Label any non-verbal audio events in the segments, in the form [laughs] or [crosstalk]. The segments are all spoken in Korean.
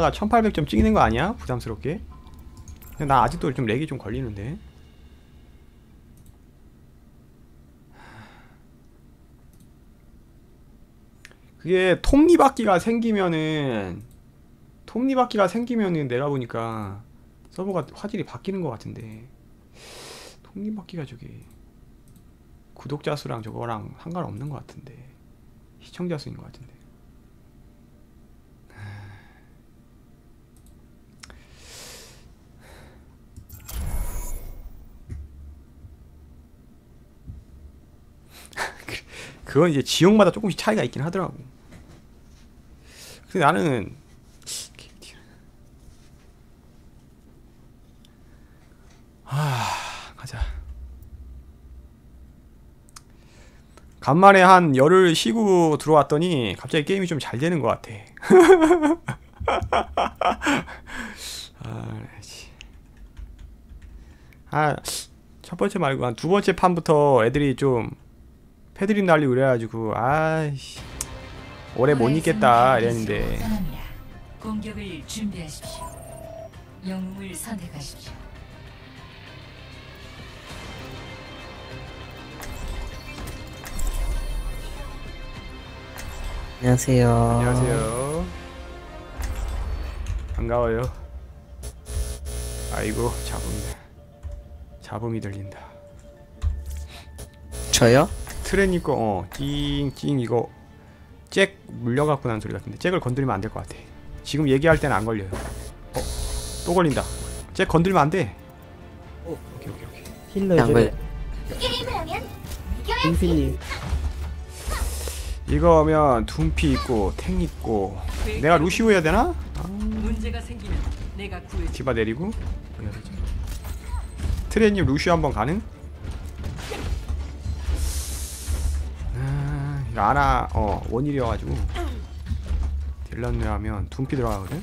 가 1800점 찍는 거 아니야? 부담스럽게. 나 아직도 좀 렉이 좀 걸리는데. 그게 톱니바퀴가 생기면은 톱니바퀴가 생기면은 내가 보니까 서버가 화질이 바뀌는 것 같은데. 톱니바퀴가 저기 구독자 수랑 저거랑 상관없는 것 같은데. 시청자 수인 것 같은데 그건 이제 지역마다 조금씩 차이가 있긴 하더라고. 근데 나는 아 가자. 간만에 한 열흘 쉬고 들어왔더니 갑자기 게임이 좀 잘 되는 것 같아. [laughs] 아, 씨. 아, 첫 번째 말고 한 두 번째 판부터 애들이 좀 패드립 날리고 그래가지고 아이씨 오래 못 있겠다 이랬는데. 공격을 준비하십시오. 영웅을 선택하십시오. 안녕하세요. 안녕하세요 반가워요 아이고 잡음이다 잡음이 들린다 저요? 트레님 거 어 찡 찡 이거 잭 물려갖고 난 소리 같은데 잭을 건드리면 안 될 것 같아. 지금 얘기할 때는 안 걸려요. 어? 또 걸린다. 잭 건드리면 안 돼. 오케이 오케이 오케이. 힐러 양 이제 게임을 하면 인피님 이거면 둠피 있고 탱 있고. 내가 루시오 해야 되나? 문제가 생기면 내가 구해 디바 내리고? 트레님 루시오 한번 가능? 아, 이거 아나 어 원일이어가지고. 딜런느 하면 둠피 들어가거든?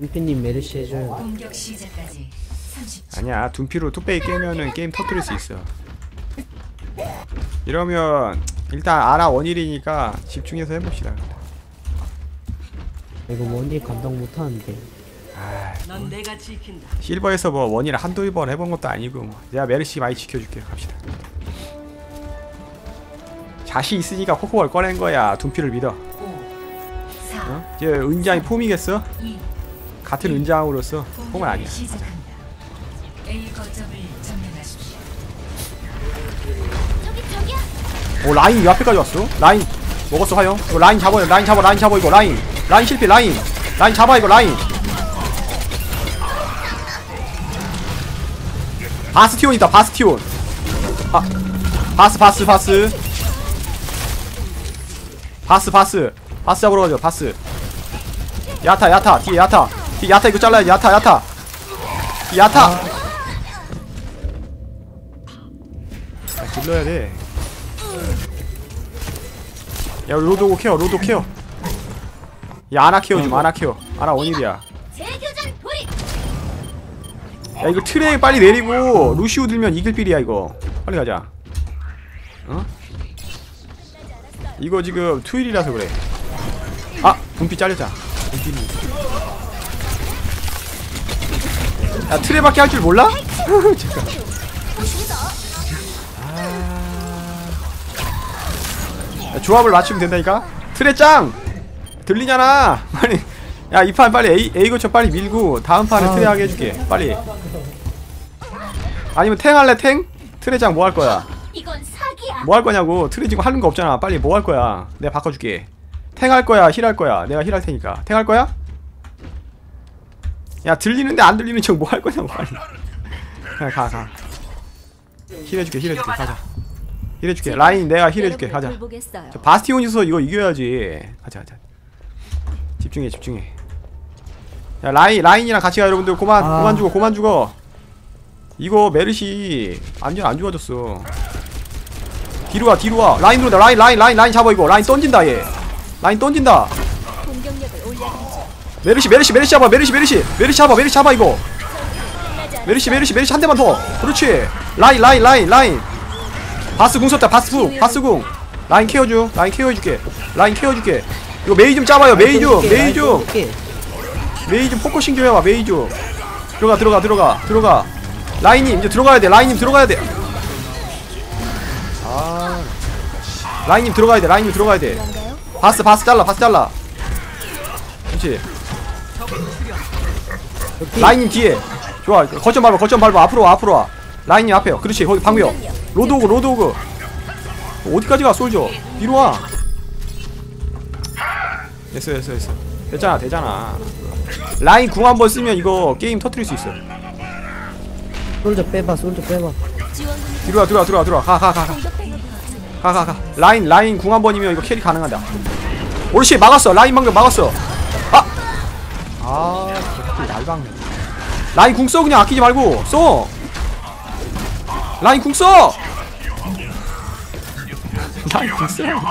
인피님 메르시 해줘요. 공격 시작까지 30초. 아니야 둠피로 뚝배기 깨면은 게임 터뜨릴 수 있어. 이러면 일단 아나 원일이니까 집중해서 해봅시다. 이거 뭔지 감당 못하는데. 아, 넌 내가 지킨다. 실버에서 뭐 원일 한두 번 해본 것도 아니고 뭐. 내가 메르시 많이 지켜줄게 갑시다 자신 있으니까 코코볼 꺼낸 거야 둠피를 믿어 5, 4, 어? 이제 은장이 폼이겠어? 2, 같은 은장으로서 폼은 아니야 시작합니다. A 거점을 점령하십시오. 저기 저기야. 오 라인 왜 앞에까지 왔어? 라인 먹었어 화영 이거 라인 잡아요 라인 잡아 라인 잡아 이거 라인 라인 실패 라인 라인 잡아 이거 라인 바스티온 있다 바스티온. 바, 바스 바스 바스. 바스 바스. 바스 잡으러 가죠 바스. 야타 야타 뒤에 야타. 뒤에 야타 이거 잘라야지 야타 야타. 야타. 아, 질러야 돼. 야 로드 케어 로드 케어 야 아나 케어 좀 아나 케어. 아나 원일이야. 야 이거 트레 빨리 내리고 루시우 들면 이길 필이야 이거. 빨리 가자. 어? 이거 지금 투일이라서 그래. 아 분피 잘렸자. 분피니 야 트레밖에 할 줄 몰라? [laughs] 잠깐 야, 조합을 맞추면 된다니까? 트레 짱! 들리잖아! [laughs] 빨리 야 이 판 빨리 A, A 거쳐 빨리 밀고 다음 판에 트레 하게 해줄게. 빨리. 아니면 탱 할래 탱? 트레 짱뭐할 거야. 뭐 할 거냐고. 트레 지금 하는 거 없잖아. 빨리 뭐 할 거야? 내가 바꿔줄게. 탱 할 거야 힐 할 거야. 내가 힐 할 테니까. 탱 할 거야? 야 들리는데 안 들리는 척 뭐 할 거냐고. 빨리 그냥 가가. 힐 해줄게 힐 해줄게. 가자. 힐 해줄게. 라인 내가 힐 해줄게. 가자. 저 바스티온에서 이거 이겨야지. 가자 가자. 집중해 집중해 야 라인 라인이랑 같이 가 여러분들. 고만 아. 고만 죽어 고만 죽어. 이거 메르시 완전 안 좋아졌어. 뒤로 와 뒤로 와. 라인으로 나 라인 라인 라인 라인 잡아 이거. 라인 던진다 얘. 라인 던진다. 메르시 메르시 메르시 잡아 메르시 메르시. 메르시 잡아 메르시 잡아 이거. 메르시 메르시 메르시 한 대만 더. 그렇지. 라인 라인 라인 라인. 바스 궁 썼다 바스 궁 바스 궁. 라인 케어줘 라인 케어해줄게. 라인 케어해줄게. 이거 메이 좀 잡아요 메이 좀 메이 좀 메이 좀 포커싱 좀 해봐 메이 좀 들어가 들어가 들어가 들어가. 라인님 이제 들어가야 돼 라인님 들어가야 돼 아. 라인님 들어가야 돼 라인님 들어가야 돼. 바스 바스 잘라 바스 잘라. 그렇지. 라인님 뒤에. 좋아 거점 밟아 거점 밟아. 앞으로 와 앞으로 와. 라인님 앞에요 그렇지 거기 방벽 로드 오그 로드 오그. 어디까지 가 솔져 뒤로 와. 됐어 됐어 됐어. 됐잖아 되잖아 라인 궁 한번 쓰면 이거 게임 터트릴 수 있어 솔저 빼봐 솔저 빼봐. 들어와 들어와 들어와 들어와. 가가가 가. 가가 가. 라인 라인 궁 한 번이면 이거 캐리 가능하다. 옳지 막았어. 라인 방금 막았어. 아아 저렇게 얄방네 라인 궁 써 그냥 아끼지 말고. 써. 라인 궁 써! [laughs] 라인 궁 쓰라고.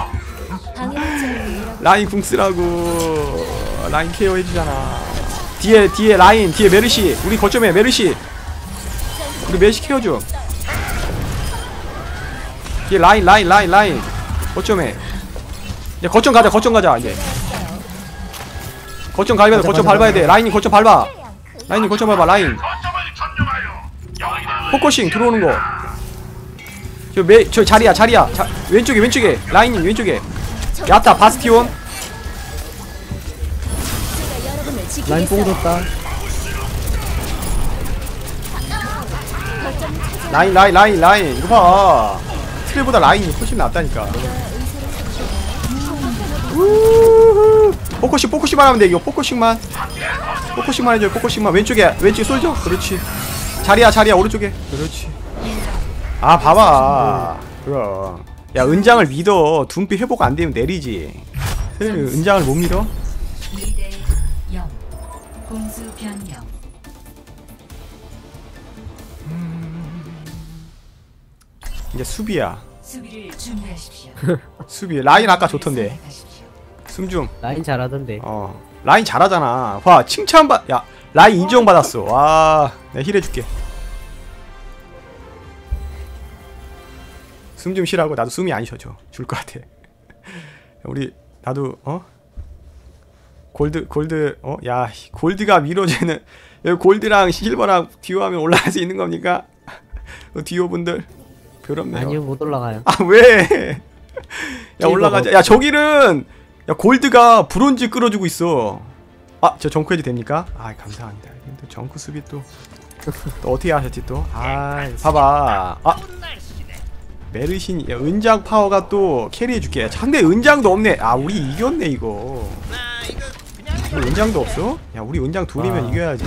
라인 궁 쓰라고. 라인 케어 해주잖아 뒤에 뒤에 라인 뒤에 메르시. 우리 거점에 메르시. 우리 메르시 케어 좀 뒤에 라인 라인 라인 라인. 거점에. 이제 거점 가자 거점 가자 이제. 거점 가면 거점 밟아야 돼. 라인이 거점 밟아. 라인이 거점 밟아 라인. 포커싱 들어오는 거저메저 자리야 자리야. 자, 왼쪽에 왼쪽에. 라인님 왼쪽에. 야타 바스티온 라인 뽕 줬다. 라인 라인 라인 라인. 이거 봐. 트레보다 라인이 훨씬 낫다니까. 우후. 포커싱 포커싱만 하면 돼 이거 포커싱만. 포커싱만 해줘 포커싱만. 왼쪽에 왼쪽에 쏠져 그렇지. 자리야 자리야 오른쪽에. 그렇지. 아 봐봐. 그럼. 야 은장을 믿어. 둔피 회복 안 되면 내리지. 은- 은장을 못 믿어 변경. 이제 수비야. 수비를 준비하십시오. [laughs] 수비. 라인 아까 좋던데. 숨좀 라인 잘하던데. 어. 라인 잘하잖아. 와 칭찬받 야 라인 인정 받았어. 와 내가 힐해줄게. 숨 좀 쉬라고 나도 숨이 안 쉬어져. 줄 것 같아. [laughs] 우리 나도 어 골드 골드 어 야 골드가 미로제는 여기 골드랑 실버랑 듀오 하면 올라갈 수 있는 겁니까 어, [laughs] 듀오 분들 괴롭네요 아니요 못 올라가요 아 왜? 야 올라가자. 야 저기는 야 골드가 브론즈 끌어주고 있어. 아저 정크 해도 됩니까? 아 감사합니다. 또 정크 수비 또, 또 어떻게 하셨지 또? 아 봐봐. 아 메르신 야, 은장 파워가 또 캐리해줄게. 상대 은장도 없네. 아 우리 이겼네 이거. 우리 은장도 없어? 야 우리 은장 둘이면 아. 이겨야지.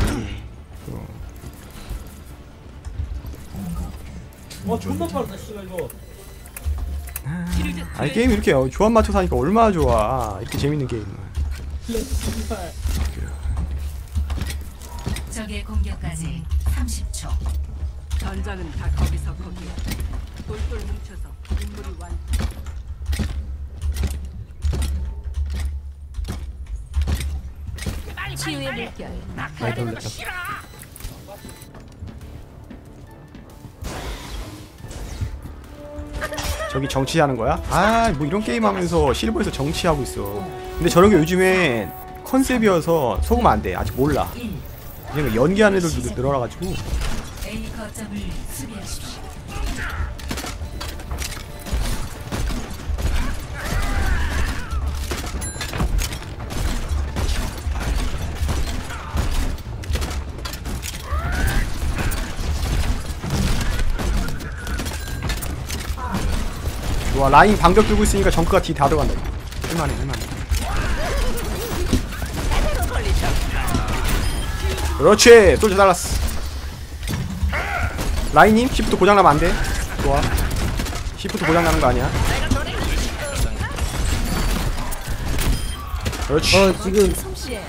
아니 게임 이렇게 어, 조합 맞춰서 하니까 얼마나 좋아 이렇게 재밌는 게임은 적의 공격까지 30초 전장은 다 거기서 거기야. 똘똘 뭉쳐서 인물이 완. 치유의 물결. 많이 돌렸다 저기 정치하는 거야? 아 뭐 이런 게임 하면서 실버에서 정치하고 있어. 근데 저런 게 요즘엔 컨셉이어서 속으면 안 돼. 아직 몰라. 1 이제 연기하는 애들도 늘어나가지고 와 라인 방벽 들고 있으니까 정크가 뒤 다 들어간다. 할만해 할만해. 그렇지 솔저 달랐어. 라인님 시프트 고장나면 안돼. 좋아. 시프트 고장나는 거 아니야? 그렇지. 어 지금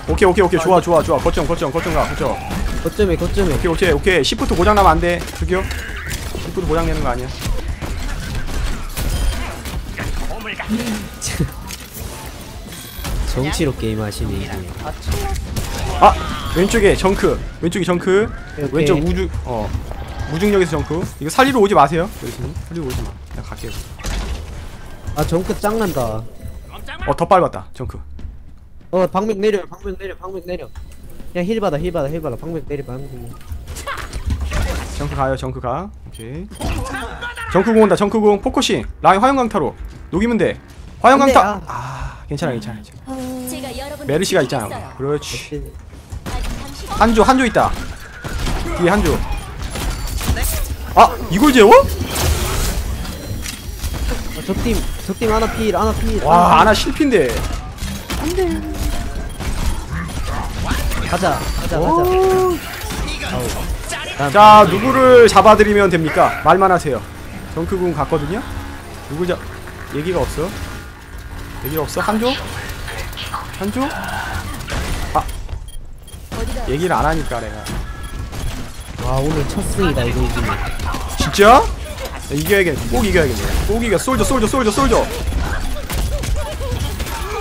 오케이 오케이 오케이. 좋아 좋아 좋아. 거점 거점 거점 가 거점. 거점에 거점에. 오케이 오케이 오케이. 시프트 고장나면 안돼. 저기요 시프트 고장내는 거 아니야 정치로 게임 하시네 이게 아 왼쪽에 정크. 왼쪽이 정크. 오케이. 왼쪽 우주 어. 무중력에서 정크. 이거 살리러 오지 마세요. 여기서는 살리러 오지 마. 그냥 갈게요. 아 정크 짱난다. 어더 밟았다. 정크. 어 방백 내려 방백 내려 방백 내려. 그냥 힐 받아 힐 받아 힐 받아. 방백 내려 방백 내려. 정크 가요 정크 가. 오케이. 정크공 온다 정크공 포커싱. 라인 화염강타로 녹이면 돼. 화염강타 아 괜찮아 괜찮아 괜찮아 여러분 메르시가 있잖아. 그렇지. 한조 한조 있다. 뒤에 한조. 아 이걸 재워? 어, 적팀 적팀 하나 필 하나 필. 와 아나 실핀데. 가자 가자 오. 가자 난자 누구를 잡아드리면 됩니까? 말만 하세요. 정크군 갔거든요? 누구 잡... 얘기가 없어 얘기가 없어? 한조? 한조? 어디가 얘기를 안 하니까 내가. 와 오늘 첫 승이다 이거 이기면. 진짜? 야, 이겨야겠네 꼭 이겨야겠네. 꼭 이겨. 솔져 솔져 솔져 솔져.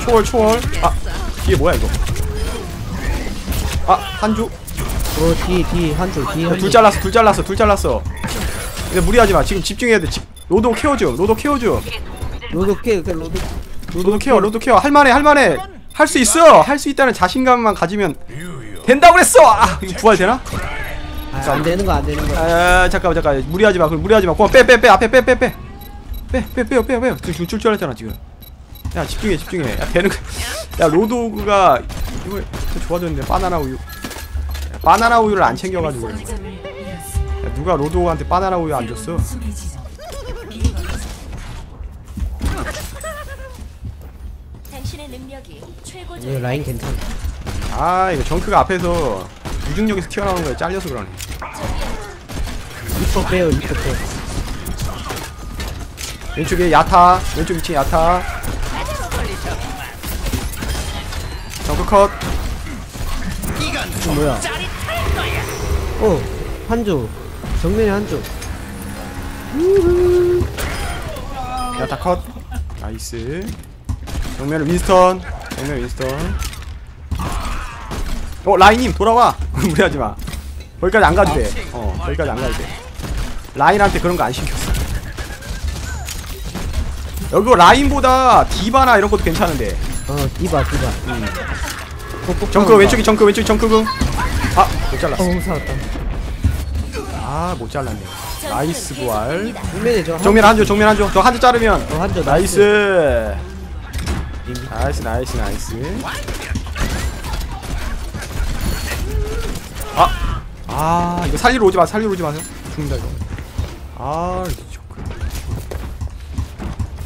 초월 초월. 아 뒤에 뭐야 이거? 아 한조 어뒤뒤 한줄 뒤에 어, 한줄 둘 잘랐어 둘 잘랐어 둘 잘랐어. 근데 무리하지 마. 지금 집중해야 돼. 집... 로도 케어 좀 로도 케어 좀 로드 케 로드. 로도 케어 로도 케어. 할만해 할만해. 할 수 있어 할 수 있다는 자신감만 가지면 된다고 그랬어. 아 이거 부활 되나? 아, 안 되는 거 안 되는 거. 아 잠깐만 잠깐 무리하지 마. 그럼 무리하지 마. 그만 빼 빼 빼. 앞에 빼 빼 빼. 빼 빼 빼요 빼요 빼요. 지금 줄줄 알았잖아 지금. 야 집중해 집중해. 야 되는 거 야 로도그가 이거 더 좋아졌는데 바나나 우유. 야, 바나나 우유를 안 챙겨가지고. 야, 누가 로도그한테 바나나 우유 안 줬어 이. 이거 라인 괜찮아. 아 이거 정크가 앞에서 무중력에서 튀어나오는 거에 잘려서 그러네. 리퍼 빼요 리퍼 빼 왼쪽에 야타 왼쪽 2층 야타. 정크 컷. 이거 뭐야? 어 한조. 정면에 한조. 야타 컷. 나이스 정면은 윈스턴. 정면 윈스턴. 어 라인님 돌아와. [laughs] 무리하지마. 거기까지 안 가도 돼어 거기까지 안 가도 돼. 라인한테 그런 거안 시켰어. 여기 라인보다 디바나 이런 것도 괜찮은데. 어 디바 디바. 꼭 정크 왼쪽이 정크 왼쪽이 정크궁. 아못 잘랐어. 어 살았다. 아못 잘랐네. 나이스 부활. 정면에 저 정면 한조 정면 한조. 저 한조 자르면. 어 한조 나이스. 나이스 나이스 나이스 아! 아 이거 살리러 오지 마 살리러 오지 마세요. 죽는다 이거. 아 이거 조크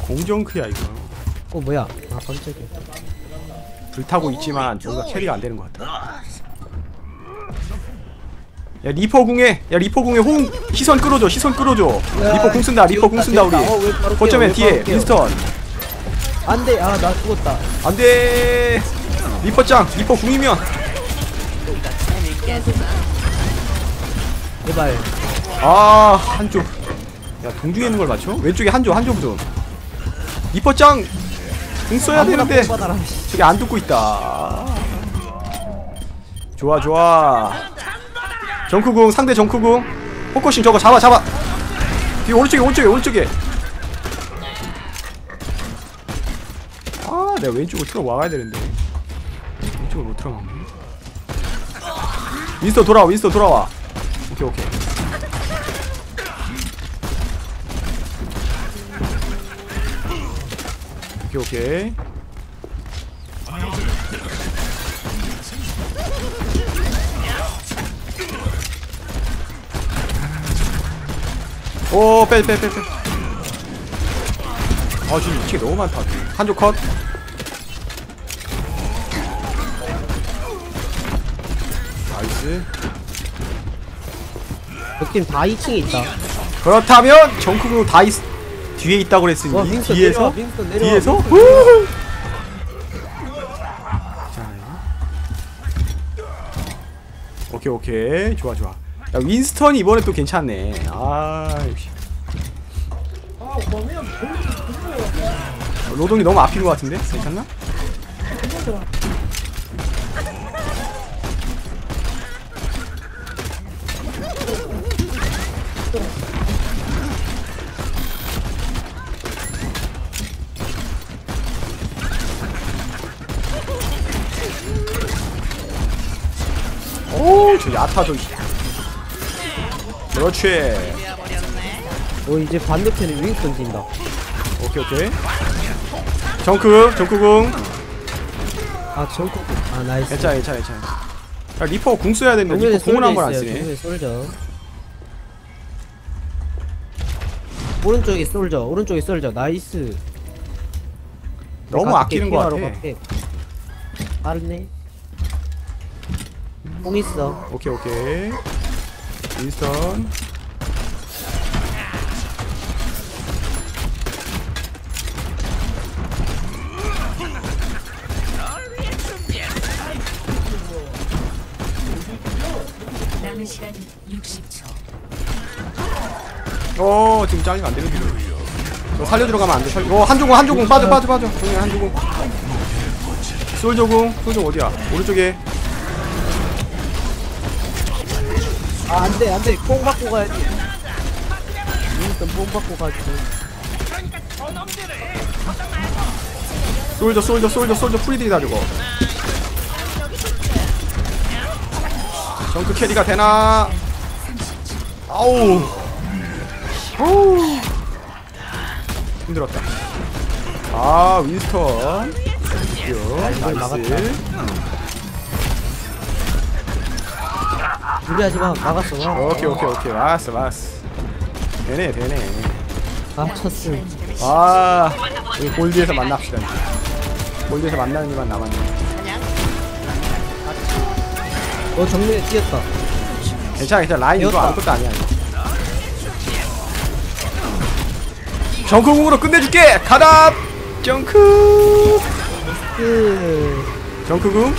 공정크야 이거. 어 뭐야? 아 깜짝이야. 불타고 있지만 뭔가 캐리가 안 되는 것 같다 야 리퍼 궁에 야 리퍼 궁에 호응. 시선 끌어줘 시선 끌어줘. 리퍼 궁 쓴다 리퍼 궁 쓴다 우리. 어? 거점에 왜 뒤에? 윈스턴 안돼. 아 나 죽었다. 안돼. 리퍼 짱 리퍼 궁이면. 제발. 아 한조 야 동중에 있는 걸 맞춰? 왼쪽에 한조 한조 부tum 리퍼 짱 궁 써야 되는데. 저기 안 듣고 있다. 좋아 좋아. 정크궁 상대 정크궁. 포커싱 저거 잡아 잡아. 뒤 오른쪽에 오른쪽에 오른쪽에 내가 왼쪽으로 틀어 와가야 되는데 왼쪽으로 못 틀어막네 윈스터 돌아와 윈스터 돌아와 오케이 오케이 오케이 오케이 오, 빼, 빼, 빼, 빼. 아, 지금 2층에 너무 많다. 한조 컷. 적팀 다 2층에 있다 그렇다면 정크로 다 있, 뒤에 있다고 그랬으니 와 윈스턴 뒤에서 내려와 윈스턴 내려와 뒤에서 후! 자, 오케이 오케이 좋아 좋아. 야, 윈스턴이 이번에 또 괜찮네. 아 역시. 로동이 너무 앞인 것 같은데 괜찮나? 저 야타도 그렇지. 어 이제 반대편에 윙스턴 뛴다. 오케이 오케이. 정크 정크궁. 아 정크. 아 나이스. 괜찮아 괜찮아 괜찮아. 야 리퍼 궁 써야 되는데 리퍼 궁을 한 솔져 걸안 있어요 쓰네 정면에 솔져. 오른쪽에 솔져 오른쪽에 솔져. 나이스. 너무 아끼는 거 같아. 빠르네 공 있어. 오케이 오케이. 윈스턴. 남은 시간 60초. 어 지금 짜리가 안 되는 길너 살려 들어가면 안 돼 살려. 어 한조궁 한조궁 빠져 빠져 빠져. 정면 한조궁 솔조궁 솔조 어디야? 오른쪽에 아 안 돼 안 돼. 뽕 받고 가야지. 윙스턴 뽕 받고 가지. 솔저 솔저 솔저 솔저 프리딜이다 저거 정크 캐리가 되나? 아우. 아우 힘들었다. 아 윈스턴. 나이스 무리하지 마. 막았어 막. 오케이 오케이 오케이. 왔어 왔어. 되네 되네. 아 쳤음 아 우리 골드에서 만납시다. 골드에서 만나는 일만 남았네. 어 정면에 뛰었다. 괜찮아 괜찮아. 라인 이거 배웠다. 아무것도 아니야. 정크궁으로 끝내줄게! 가답 정크! 그 정크궁?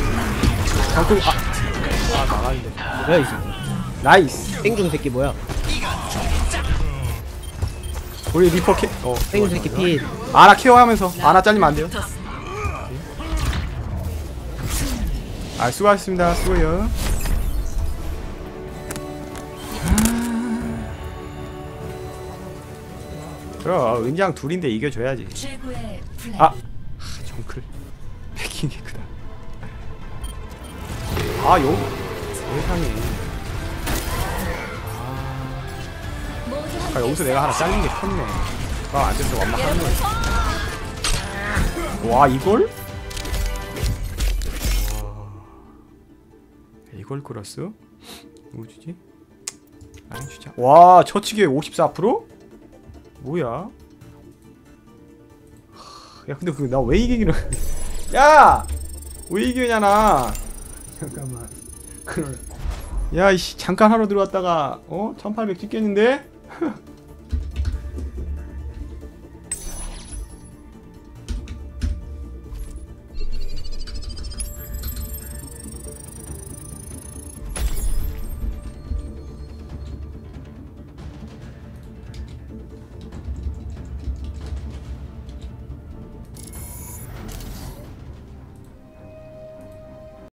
아, 아 나가는데. 뭐야 이 새끼. 나이스. 땡중 새끼 뭐야? 우리 리퍼 캐 어, 땡중 새끼 피 아나 케어하면서 아나 잘리면 안 돼요? 아 수고하셨습니다. 수고해요. 그럼 은장 둘인데 이겨줘야지. 아, 하, 정클 패킹이 크다. 아, 요 세상에. 아까 여기서 내가 하나 잘린 게 컸네. 아, 안 됐어. 완막하는 거야. 와, 이걸? 와, 이걸 끌었어? 뭐지? 아니 진짜. 와, 처치기에 54%? 뭐야? 야 근데 그 나 왜 이기기는 야! 왜 이기냐 나 [laughs] 잠깐만 그럴 야이씨 잠깐 하러 들어왔다가 어? 1800 찍겠는데? [laughs]